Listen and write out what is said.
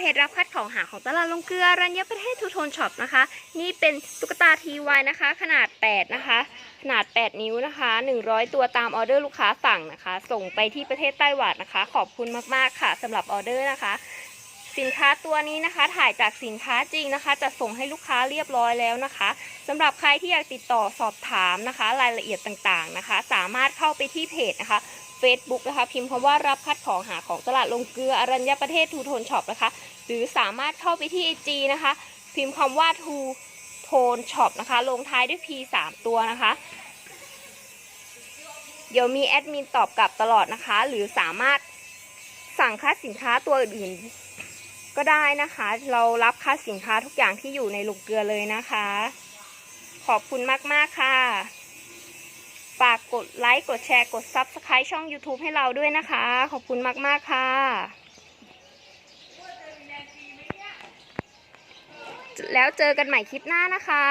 เพจรับคัดของหาของตลาดลงเกลือรัญญประเทศทูโทนช็อปนะคะ นี่เป็นตุ๊กตาทีวายนะคะ ขนาด 8 นะคะ ขนาด 8 นิ้วนะคะ 100 ตัวตามออเดอร์ลูกค้าสั่งนะคะ ส่งไปที่ประเทศไต้หวันนะคะ ขอบคุณมากๆค่ะสำหรับออเดอร์นะคะ สินค้าตัวนี้นะคะ ถ่ายจากสินค้าจริงนะคะ จะส่งให้ลูกค้าเรียบร้อยแล้วนะคะสำหรับใครที่อยากติดต่อสอบถามนะคะ รายละเอียดต่างๆนะคะ สามารถเข้าไปที่เพจนะคะ Facebook นะคะ พิมพ์คำว่ารับคัดของหาของตลาดลงเกลืออรัญญประเทศทูโทนช็อปนะคะ หรือสามารถเข้าไปที่ IG นะคะ พิมพ์คำว่าทูโทนช็อปนะคะ ลงท้ายด้วย P 3ตัวนะคะ เดี๋ยวมีแอดมินตอบกลับตลอดนะคะ หรือสามารถสั่งค่าสินค้าตัวอื่นๆ ก็ได้นะคะ เรารับค่าสินค้าทุกอย่างที่อยู่ในลงเกลือเลยนะคะ ขอบคุณมากๆค่ะ ฝากกดไลค์ กดแชร์ กด Subscribe ช่อง YouTube ให้เราด้วยนะคะ ขอบคุณมาก ๆ ค่ะ แล้วเจอกันใหม่คลิปหน้านะคะ